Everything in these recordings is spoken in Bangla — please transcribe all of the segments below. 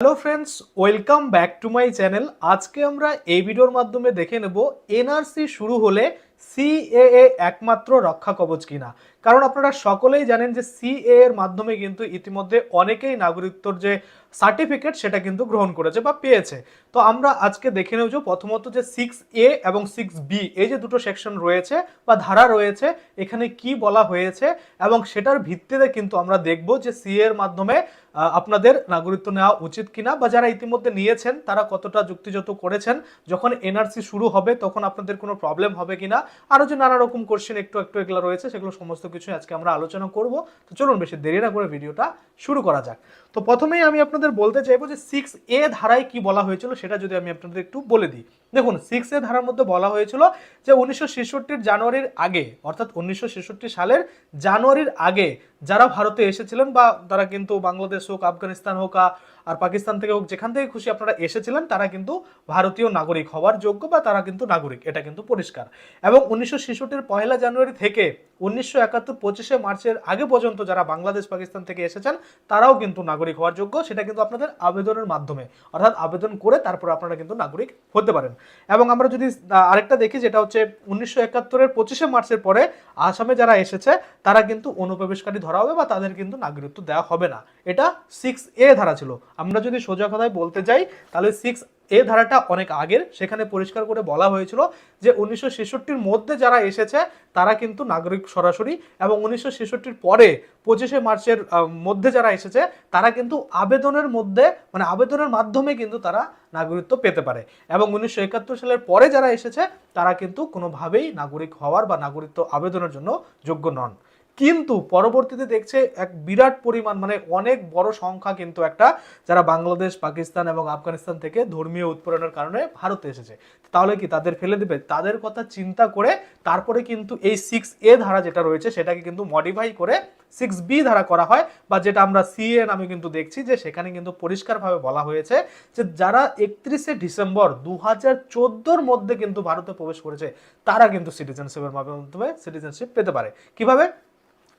Hello friends welcome back to my channel আজকে আমরা এই ভিডিওর মাধ্যমে দেখে নেব এনআরসি শুরু হলে সিএএ একমাত্র রক্ষা কবচ কিনা। কারণ আপনারা সকলেই জানেন যে সিএ এর মাধ্যমে কিন্তু ইতিমধ্যে অনেকেই নাগরিকত্বর যে সার্টিফিকেট সেটা কিন্তু গ্রহণ করেছে বা পেয়েছে। তো আমরা আজকে দেখে নেব প্রথমত যে সিক্স এ এবং সিক্স বি এই যে দুটো সেকশন রয়েছে বা ধারা রয়েছে, এখানে কি বলা হয়েছে এবং সেটার ভিত্তিতে কিন্তু আমরা দেখব যে সিএ এর মাধ্যমে আপনাদের নাগরিকত্ব নেওয়া উচিত কিনা বা যারা ইতিমধ্যে নিয়েছেন, তারা কতটা যুক্তিযুক্ত করেছেন, যখন এনআরসি শুরু হবে, তখন আপনাদের কোনো প্রবলেম হবে কিনা, আরও যে নানা রকম কোশ্চেন একটু একটু এগুলো রয়েছে, সেগুলো সমস্ত কিছু আজকে আমরা আলোচনা করব। তো চলুন বেশি দেরি না করে ভিডিওটা শুরু করা যাক। তো প্রথমেই আমি আপনাদের বলতে চাইব যে সিক্স এ ধারায় কি বলা হয়েছিল, সেটা যদি আমি আপনাদের একটু বলে দিই। দেখুন সিক্স এ ধারার মধ্যে বলা হয়েছিল যে উনিশশো জানুয়ারির আগে, অর্থাৎ উনিশশো ছেষট্টি সালের জানুয়ারির আগে যারা ভারতে এসেছিলেন বা তারা কিন্তু বাংলাদেশ হোক আফগানিস্তান হোক আর পাকিস্তান থেকে হোক, যেখান থেকে খুশি আপনারা এসেছিলেন, তারা কিন্তু ভারতীয় নাগরিক হওয়ার যোগ্য বা তারা কিন্তু নাগরিক, এটা কিন্তু পরিষ্কার। এবং উনিশশো ছেষট্টির পয়লা জানুয়ারি থেকে উনিশশো একাত্তর পঁচিশে মার্চের আগে পর্যন্ত যারা বাংলাদেশ, পাকিস্তান থেকে এসেছেন, তারাও কিন্তু নাগরিক হওয়ার যোগ্য, সেটা কিন্তু আপনাদের আবেদনের মাধ্যমে। অর্থাৎ আবেদন করে তারপর আপনারা কিন্তু নাগরিক হতে পারেন। এবং আমরা যদি আরেকটা দেখি, যেটা হচ্ছে উনিশশো একাত্তরের পঁচিশে মার্চের পরে আসামে যারা এসেছে, তারা কিন্তু অনুপ্রবেশকারী ধরা হবে বা তাদের কিন্তু নাগরিকত্ব দেওয়া হবে না। এটা সিক্স এ ধারা ছিল। আমরা যদি সোজা কথায় বলতে যাই, তাহলে সিক্স এ ধারাটা অনেক আগের। সেখানে পরিষ্কার করে বলা হয়েছিল যে উনিশশো ছেষট্টির মধ্যে যারা এসেছে, তারা কিন্তু নাগরিক সরাসরি এবং উনিশশো ছেষট্টির পরে পঁচিশে মার্চের মধ্যে যারা এসেছে, তারা কিন্তু আবেদনের মধ্যে মানে আবেদনের মাধ্যমে কিন্তু তারা নাগরিকত্ব পেতে পারে। এবং উনিশশো একাত্তর সালের পরে যারা এসেছে, তারা কিন্তু কোনোভাবেই নাগরিক হওয়ার বা নাগরিকত্ব আবেদনের জন্য যোগ্য নন। কিন্তু পরবর্তীতে দেখছে এক বিরাট পরিমাণ মানে অনেক বড় সংখ্যা কিন্তু একটা, যারা বাংলাদেশ, পাকিস্তান এবং আফগানিস্তান থেকে ধর্মীয় উৎপীড়নের কারণে ভারতে এসেছে। তাহলে কি তাদের ফেলে দেবে? তাদের কথা চিন্তা করে তারপরে কিন্তু এই সিক্স এ ধারা যেটা রয়েছে, সেটাকে কিন্তু মডিফাই করে সিক্স বি ধারা করা হয়, বা যেটা আমরা সি সিএ নামে কিন্তু দেখছি, যে সেখানে কিন্তু পরিষ্কারভাবে বলা হয়েছে যে যারা একত্রিশে ডিসেম্বর দু হাজার চোদ্দোর মধ্যে কিন্তু ভারতে প্রবেশ করেছে, তারা কিন্তু সিটিজেনশিপের মাধ্যমে সিটিজেনশিপ পেতে পারে। কীভাবে?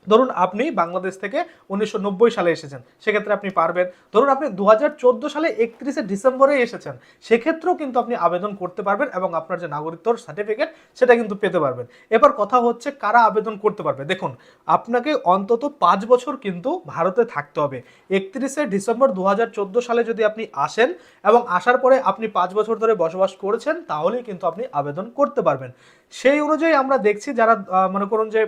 ধরুন আপনি বাংলাদেশ থেকে উনিশশো নব্বই সালে এসেছেন, সেক্ষেত্রে আপনি পারবেন। ধরুন আপনি দু হাজার চোদ্দ সালে একত্রিশে ডিসেম্বরে এসেছেন, সেক্ষেত্রেও কিন্তু আপনি আবেদন করতে পারবেন এবং আপনার যে নাগরিকত্বর সার্টিফিকেট সেটা কিন্তু পেতে পারবেন। এবার কথা হচ্ছে কারা আবেদন করতে পারবে? দেখুন, আপনাকে অন্তত পাঁচ বছর কিন্তু ভারতে থাকতে হবে। একত্রিশে ডিসেম্বর দু হাজার চোদ্দ সালে যদি আপনি আসেন এবং আসার পরে আপনি পাঁচ বছর ধরে বসবাস করেছেন, তাহলেই কিন্তু আপনি আবেদন করতে পারবেন। সেই অনুযায়ী আমরা দেখছি যারা মনে করুন যে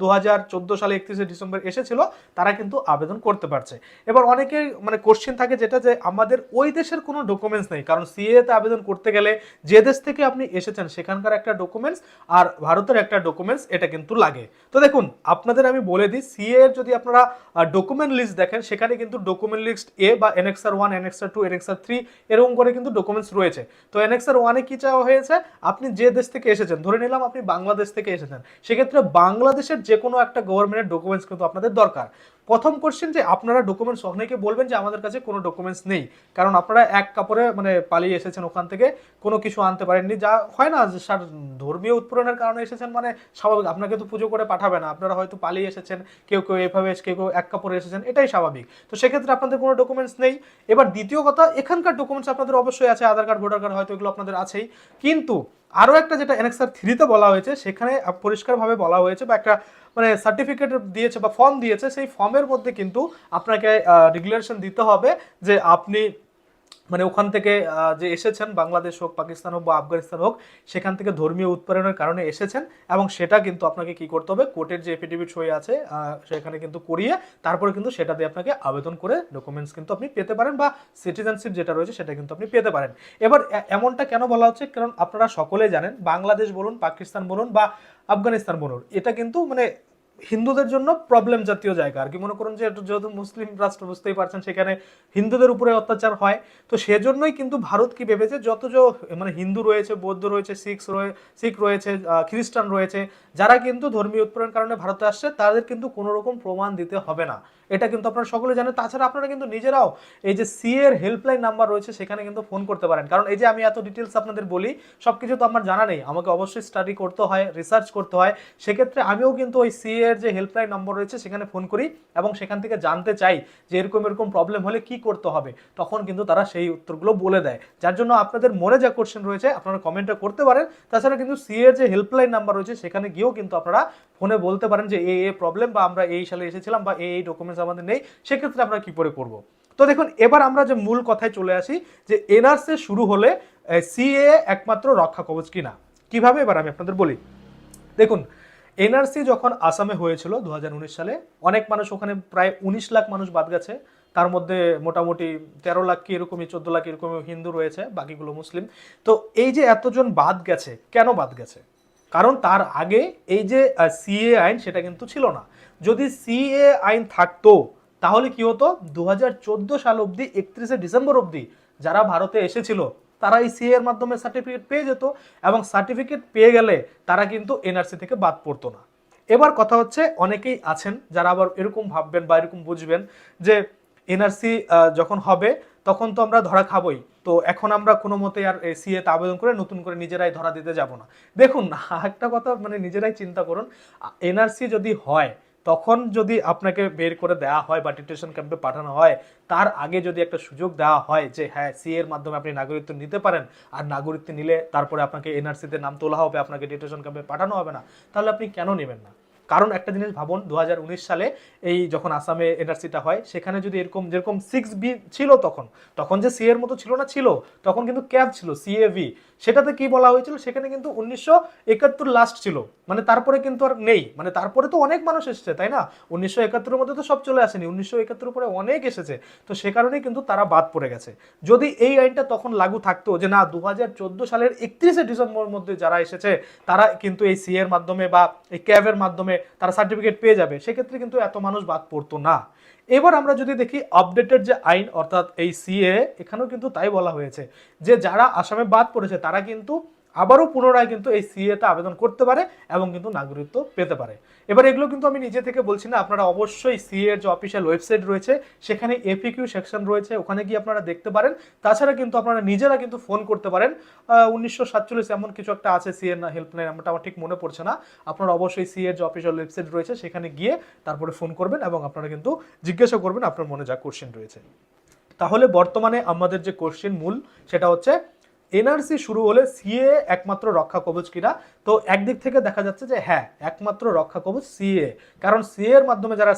দু হাজার চোদ্দ সালে একত্রিশে ডিসেম্বর এসেছিল, তারা কিন্তু আবেদন করতে পারছে। এবার অনেকের মানে কোশ্চেন থাকে যেটা যে, আমাদের ওই দেশের কোনো ডকুমেন্টস নেই, কারণ সিএ তে আবেদন করতে গেলে যে দেশ থেকে আপনি এসেছেন, সেখানকার একটা ডকুমেন্টস আর ভারতের একটা ডকুমেন্টস এটা কিন্তু লাগে। তো দেখুন, আপনাদের আমি বলে দিই সিএ এর যদি আপনারা ডকুমেন্ট লিস্ট দেখেন, সেখানে কিন্তু ডকুমেন্ট লিস্ট এ বা annexure one annexure two annexure three এরকম করে কিন্তু ডকুমেন্টস রয়েছে। তো এনএক্সার ওয়ানে কি চাওয়া হয়েছে? আপনি যে দেশ থেকে এসেছেন, ধরে নিলাম আপনি বাংলাদেশ থেকে এসেছেন, সেক্ষেত্রে বাংলাদেশের যে কোনো একটা গভর্নমেন্টের ডকুমেন্টস কিন্তু আপনাদের দরকার। প্রথম কোশ্চেন যে আপনারা ডকুমেন্টস অনেকে বলবেন যে আমাদের কাছে কোনো ডকুমেন্টস নেই। কারণ আপনারা এক কাপড়ে মানে পালিয়ে এসেছেন ওখান থেকে, কোনো কিছু আনতে পারেননি। যা হয় না স্যার ধর্মীয় উৎপীড়নের কারণে এসেছেন মানে স্বাভাবিক, আপনাকে তো পুজো করে পাঠাবে না। আপনারা হয়তো পালিয়ে এসেছেন, কেউ কেউ এভাবে কেউ কেউ এক কাপড়ে এসেছেন, এটাই স্বাভাবিক। তো সেক্ষেত্রে আপনাদের কোনো ডকুমেন্টস নেই। এবার দ্বিতীয় কথা, এখানকার ডকুমেন্টস আপনাদের অবশ্যই আছে, আধার কার্ড ভোটার কার্ড হয়তো এগুলো আপনাদের আছেই। কিন্তু আরও একটা যেটা অ্যানেক্সার থ্রিতে বলা হয়েছে, সেখানে পরিষ্কারভাবে বলা হয়েছে বা একটা মানে সার্টিফিকেট দিয়েছে বা ফর্ম দিয়েছে, সেই ফর্মের মধ্যে কিন্তু আপনাকে রেগুলেশন দিতে হবে যে আপনি মানে ওখান থেকে যে এসেছেন, বাংলাদেশ হোক, পাকিস্তান হোক বা আফগানিস্তান হোক, সেখান থেকে ধর্মীয় উৎপাদনের কারণে এসেছেন এবং সেটা কিন্তু আপনাকে কি করতে হবে? কোর্টের যে এফিডেভিট সই আছে সেখানে কিন্তু করিয়ে তারপরে কিন্তু সেটা দিয়ে আপনাকে আবেদন করে ডকুমেন্টস কিন্তু আপনি পেতে পারেন বা সিটিজেনশিপ যেটা রয়েছে সেটা কিন্তু আপনি পেতে পারেন। এবার এমনটা কেন বলা হচ্ছে? কারণ আপনারা সকলে জানেন, বাংলাদেশ বলুন, পাকিস্তান বলুন বা আফগানিস্তান বলুন, এটা কিন্তু মানে হিন্দুদের জন্য প্রবলেম জাতীয় জায়গা। আর কি মনে করুন যে যেহেতু মুসলিম রাষ্ট্র, বুঝতেই পারছেন, সেখানে হিন্দুদের উপরে অত্যাচার হয়। তো সেজন্যই কিন্তু ভারত কি ভেবেছে, যত মানে হিন্দু রয়েছে, বৌদ্ধ রয়েছে, শিখ রয়ে, শিখ রয়েছে খ্রিস্টান রয়েছে, যারা কিন্তু ধর্মীয় উৎপীড়নের কারণে ভারতে আসছে, তাদের কিন্তু কোনো রকম প্রমাণ দিতে হবে না। এটা কিন্তু আপনারা সকলে জানেন। তাছাড়া আপনারা কিন্তু নিজেরাও এই যে সি এর হেল্পলাইন নাম্বার রয়েছে, সেখানে কিন্তু ফোন করতে পারেন। কারণ এই যে আমি এত ডিটেলস আপনাদের বলি সব কিছু তো আমার জানা নেই। আমাকে অবশ্যই স্টাডি করতে হয় রিসার্চ করতে হয়। সেক্ষেত্রে আমিও কিন্তু ওই সি এর যে হেল্পলাইন নম্বর রয়েছে, সেখানে ফোন করি এবং সেখান থেকে জানতে চাই যে এরকম এরকম প্রবলেম হলে কি করতে হবে। তখন কিন্তু তারা সেই উত্তরগুলো বলে দেয়। যার জন্য আপনাদের মনে যা কোশ্চেন রয়েছে, আপনারা কমেন্টে করতে পারেন। তাছাড়া কিন্তু সি এর যে হেল্পলাইন নাম্বার রয়েছে, সেখানে গিয়েও কিন্তু আপনারা ফোনে বলতে পারেন যে এই এই প্রবলেম বা আমরা এই সালে এসেছিলাম বা এই ডকুমেন্টস আমাদের নেই, সেক্ষেত্রে আমরা কি করে করব? তো দেখুন, এবার আমরা যে মূল কথায় চলে আসি যে এনআরসি শুরু হলে সিএ একমাত্র রক্ষা কবচ কিনা? কীভাবে? এবার আমি আপনাদের বলি। দেখুন এনআরসি যখন আসামে হয়েছিল দু হাজার উনিশ সালে, অনেক মানুষ ওখানে প্রায় উনিশ লাখ মানুষ বাদ গেছে। তার মধ্যে মোটামুটি তেরো লাখ কি এরকমই, চোদ্দ লাখ এরকম হিন্দু রয়েছে, বাকিগুলো মুসলিম। তো এই যে এতজন বাদ গেছে, কেন বাদ গেছে? কারণ তার আগে এই যে সিএ আইন সেটা কিন্তু ছিল না। যদি সিএ আইন থাকতো, তাহলে কি হতো? দু হাজার চোদ্দ সাল অবধি, একত্রিশে ডিসেম্বর অবধি যারা ভারতে এসেছিল, তারা এই সিএ এর মাধ্যমে সার্টিফিকেট পেয়ে যেত এবং সার্টিফিকেট পেয়ে গেলে তারা কিন্তু এনআরসি থেকে বাদ পড়তো না। এবার কথা হচ্ছে, অনেকেই আছেন যারা আবার এরকম ভাববেন বা এরকম বুঝবেন যে এনআরসি যখন হবে, তখন তো আমরা ধরা খাবই। তো এখন আমরা কোনো মতে আর সিএ তে আবেদন করে নতুন করে নিজেরাই ধরা দিতে যাব না। দেখুন, একটা কথা মানে নিজেরাই চিন্তা করুন, এনআরসি যদি হয়, তখন যদি আপনাকে বের করে দেওয়া হয় বা ডিটেনশন ক্যাম্পে পাঠানো হয়, তার আগে যদি একটা সুযোগ দেওয়া হয় যে হ্যাঁ সি এর মাধ্যমে আপনি নাগরিকত্ব নিতে পারেন, আর নাগরিকত্ব নিলে তারপরে আপনাকে এনআরসিতে নাম তোলা হবে, আপনাকে ডিটেনশন ক্যাম্পে পাঠানো হবে না, তাহলে আপনি কেন নেবেন না? কারণ একটা জিনিস ভাবুন দু হাজার উনিশ সালে এই যখন আসামে এনআরসিটা হয়, সেখানে যদি এরকম, যেরকম সিক্স বি ছিল তখন তখন যে সি এর মতো ছিল না, ছিল, তখন কিন্তু ক্যাব ছিল সিএভি সেটাতে কি বলা হয়েছিল? সেখানে কিন্তু উনিশশো একাত্তর লাস্ট ছিল। মানে তারপরে কিন্তু আর নেই। মানে তারপরে তো অনেক মানুষ এসেছে, তাই না? উনিশশো একাত্তরের মধ্যে তো সব চলে আসেনি। উনিশশো একাত্তর পরে অনেক এসেছে। তো সে কারণেই কিন্তু তারা বাদ পড়ে গেছে। যদি এই আইনটা তখন লাগু থাকতো যে, না দু হাজার চোদ্দ সালের একত্রিশে ডিসেম্বর মধ্যে যারা এসেছে, তারা কিন্তু এই সি এর মাধ্যমে বা এই ক্যাবের মাধ্যমে তারা সার্টিফিকেট পেয়ে যাবে। সেক্ষেত্রে কিন্তু এত মানুষ বাদ পড়তো না। এবার আমরা যদি দেখি আপডেটেড যে আইন, অর্থাৎ এই সিএ এখানেও কিন্তু তাই বলা হয়েছে যে যারা আসামে বাদ পড়েছে, তারা কিন্তু আবারও পুনরায় কিন্তু এই সিএতে আবেদন করতে পারে এবং কিন্তু নাগরিকত্ব পেতে পারে। এবার এগুলো কিন্তু আমি নিজে থেকে বলছি না, আপনারা অবশ্যই সিএ এর যে অফিসিয়াল ওয়েবসাইট রয়েছে, সেখানে এপিকিউ সেকশন রয়েছে, ওখানে গিয়ে আপনারা দেখতে পারেন। তাছাড়া কিন্তু আপনারা নিজেরা কিন্তু ফোন করতে পারেন। উনিশশো সাতচল্লিশ এমন কিছু একটা আছে সিএর না হেল্পলাইন নাম্বারটা আমার ঠিক মনে পড়ছে না। আপনারা অবশ্যই সিএ এর যে অফিসিয়াল ওয়েবসাইট রয়েছে, সেখানে গিয়ে তারপরে ফোন করবেন এবং আপনারা কিন্তু জিজ্ঞাসা করবেন আপনার মনে যা কোশ্চেন রয়েছে। তাহলে বর্তমানে আমাদের যে কোশ্চেন মূল, সেটা হচ্ছে এনআরসি শুরু হলে সিএ একমাত্র রক্ষা কবচ কিনা? তো একদিক থেকে দেখা যাচ্ছে যে হ্যাঁ একমাত্র রক্ষা কবচ সিএ। কারণ সিএ এর মাধ্যমে যারা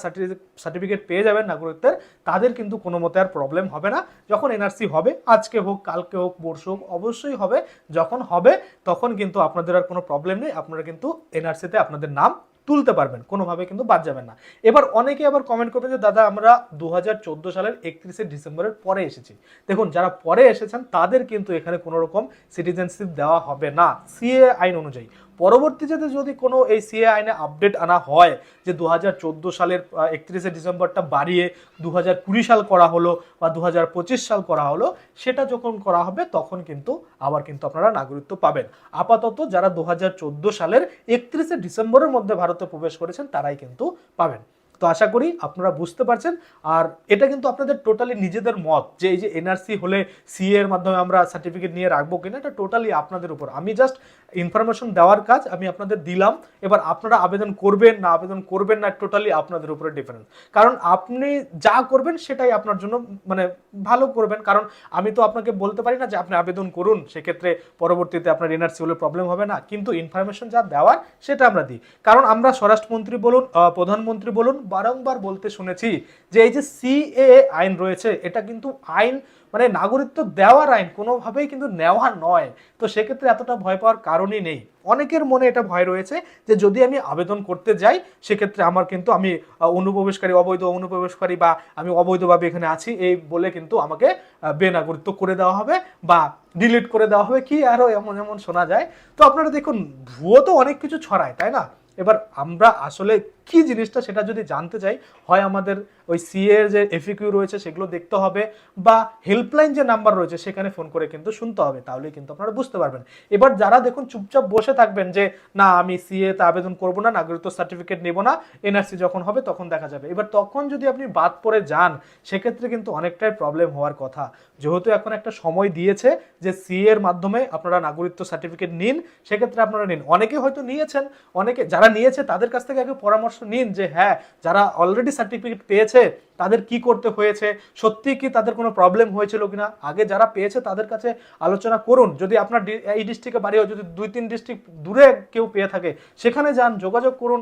সার্টিফিকেট পেয়ে যাবেন নাগরিকদের, তাদের কিন্তু কোনো মতে আর প্রবলেম হবে না। যখন এনআরসি হবে, আজকে হোক, কালকে হোক, পরশু হোক, অবশ্যই হবে। যখন হবে, তখন কিন্তু আপনাদের আর কোনো প্রবলেম নেই। আপনারা কিন্তু এনআরসিতে আপনাদের নাম তুলতে পারবেন, কোনোভাবে কিন্তু বাদ যাবেন না। এবার অনেকে আবার কমেন্ট করবে যে, দাদা, আমরা দু হাজার চোদ্দ সালের একত্রিশে ডিসেম্বরের পরে এসেছি। দেখুন, যারা পরে এসেছেন, তাদের কিন্তু এখানে কোনো রকম সিটিজেনশিপ দেওয়া হবে না। সিএ আইন অনুযায়ী। পরবর্তীতে যদি কোনো এই সিএ আইনে আপডেট আনা হয়, যে দু হাজার চোদ্দ সালের একত্রিশে ডিসেম্বরটা বাড়িয়ে দুহাজার কুড়ি সাল করা হলো বা দুহাজার পঁচিশ সাল করা হলো, সেটা যখন করা হবে, তখন কিন্তু আবার কিন্তু আপনারা নাগরিকত্ব পাবেন। আপাতত যারা দু হাজার চোদ্দ সালের একত্রিশে ডিসেম্বরের মধ্যে ভারতে প্রবেশ করেছেন, তারাই কিন্তু পাবেন। তো আশা করি আপনারা বুঝতে পারছেন। আর এটা কিন্তু আপনাদের টোটালি নিজেদের মত, যে এই যে এনআরসি হলে সিএ এর মাধ্যমে আমরা সার্টিফিকেট নিয়ে রাখব কিনা, এটা টোটালি আপনাদের উপর। আমি জাস্ট ইনফরমেশন দেওয়ার কাজ আমি আপনাদের দিলাম। এবার আপনারা আবেদন করবেন না আবেদন করবেন না টোটালি আপনাদের উপরে ডিফারেন্স কারণ আপনি যা করবেন সেটাই আপনার জন্য মানে ভালো করবেন। কারণ আমি তো আপনাকে বলতে পারি না যে আপনি আবেদন করুন, সেক্ষেত্রে পরবর্তীতে আপনার এনআরসি হলে প্রবলেম হবে না। কিন্তু ইনফরমেশন যা দেওয়ার সেটা আমরা দিই। কারণ আমরা স্বরাষ্ট্রমন্ত্রী বলুন প্রধানমন্ত্রী বলুন, বারংবার বলতে শুনেছি যে এই যে সিএ আইন রয়েছে, এটা কিন্তু আইন মানে নাগরিকত্ব দেওয়ার আইন কোনোভাবেই কিন্তু নেওয়া নয়। তো সেক্ষেত্রে এতটা ভয় পাওয়ার কারণই নেই। অনেকের মনে এটা ভয় রয়েছে যে যদি আমি আবেদন করতে যাই সেক্ষেত্রে আমার কিন্তু আমি অনুপ্রবেশকারী অবৈধ অনুপ্রবেশকারী বা আমি অবৈধভাবে এখানে আছি এই বলে কিন্তু আমাকে আহ, বেনাগরিকত্ব করে দেওয়া হবে বা ডিলিট করে দেওয়া হবে কি আরও এমন এমন শোনা যায়। তো আপনারা দেখুন ভুয়ো তো অনেক কিছু ছড়ায় তাই না? এবার আমরা আসলে কি জিনিসটা সেটা যদি জানতে চাই, হয় আমাদের ওই সিএ এর যে এফিকিউ রয়েছে সেগুলো দেখতে হবে বা হেল্পলাইন যে নাম্বার রয়েছে সেখানে ফোন করে কিন্তু শুনতে হবে তাহলে কিন্তু আপনারা বুঝতে পারবেন। এবার যারা দেখুন চুপচাপ বসে থাকবেন যে, না, আমি সিএ তে আবেদন করব না, নাগরিকত্ব সার্টিফিকেট নেব না এনআরসি যখন হবে তখন দেখা যাবে। এবার তখন যদি আপনি বাদ পড়ে যান, সেক্ষেত্রে কিন্তু অনেকটাই প্রবলেম হওয়ার কথা। যেহেতু এখন একটা সময় দিয়েছে যে সিএ এর মাধ্যমে আপনারা নাগরিকত্ব সার্টিফিকেট নিন, সেক্ষেত্রে আপনারা নিন। অনেকে হয়তো নিয়েছেন, অনেকে যারা নিয়েছে তাদের কাছ থেকে আগে পরামর্শ নিন যে হ্যাঁ যারা অলরেডি সার্টিফিকেট পেয়েছে, তাদের কি করতে হয়েছে? সত্যি কি তাদের কোনো প্রবলেম হয়েছিল কিনা? আগে যারা পেয়েছে, তাদের কাছে আলোচনা করুন। যদি আপনার এই ডিস্ট্রিক্টে বাড়ি হয়, যদি দুই তিন ডিস্ট্রিক্ট দূরে কেউ পেয়ে থাকে, সেখানে যান, যোগাযোগ করুন।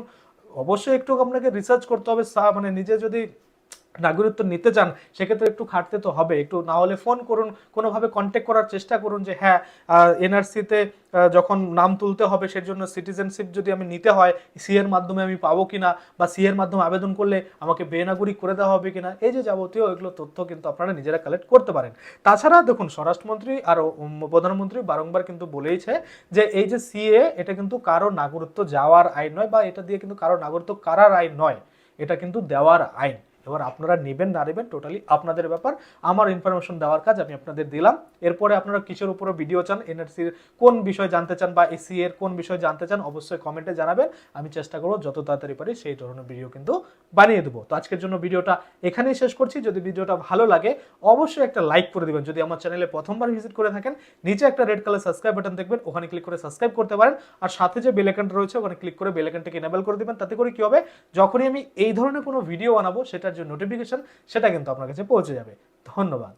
অবশ্যই একটু আপনাকে রিসার্চ করতে হবে মানে নিজে যদি নাগরিকত্ব নিতে চান, সেক্ষেত্রে একটু খাটতে তো হবে। একটু না হলে ফোন করুন, কোনোভাবে কন্ট্যাক্ট করার চেষ্টা করুন যে হ্যাঁ এনআরসিতে যখন নাম তুলতে হবে সেই জন্য সিটিজেনশিপ যদি আমি নিতে হয় সি এর মাধ্যমে আমি পাবো কিনা বা সি এর মাধ্যমে আবেদন করলে আমাকে বেনাগরিক করে দেওয়া হবে কিনা? এই যে যাবতীয় এগুলো তথ্য কিন্তু আপনারা নিজেরা কালেক্ট করতে পারেন। তাছাড়া দেখুন, স্বরাষ্ট্রমন্ত্রী আর প্রধানমন্ত্রী বারংবার কিন্তু বলেইছে যে, এই যে সিএ এটা কিন্তু কারও নাগরিকত্ব যাওয়ার আইন নয় বা এটা দিয়ে কিন্তু কারও নাগরিকত্ব কারার আইন নয়। এটা কিন্তু দেওয়ার আইন। এবার আপনারা নেবেন, না নেবেন টোটালি আপনাদের ব্যাপার। আমার ইনফরমেশন দেওয়ার কাজ আমি আপনাদের দিলাম। এরপরে আপনারা কিসের উপরে ভিডিও চান এনআরসির কোন বিষয় জানতে চান বা এসি এর কোন বিষয় জানতে চান, অবশ্যই কমেন্টে জানাবেন। আমি চেষ্টা করব যত তাড়াতাড়ি পারি সেই ধরনের ভিডিও কিন্তু বানিয়ে দেবো। তো আজকের জন্য ভিডিওটা এখানেই শেষ করছি। যদি ভিডিওটা ভালো লাগে, অবশ্যই একটা লাইক করে দিবেন। যদি আমার চ্যানেলে প্রথমবার ভিজিট করে থাকেন, নিচে একটা রেড কালার সাবস্ক্রাইব বাটন দেখবেন, ওখানে ক্লিক করে সাবস্ক্রাইব করতে পারেন। আর সাথে যে বেল আইকনটা রয়েছে, ওখানে ক্লিক করে বেল আইকনটাকে এনেবল করে দেবেন। তাতে করে কি হবে? যখনই আমি এই ধরনের কোনো ভিডিও বানাবো সেটার যে নোটিফিকেশন সেটা কিন্তু আপনার কাছে পৌঁছে যাবে। ধন্যবাদ।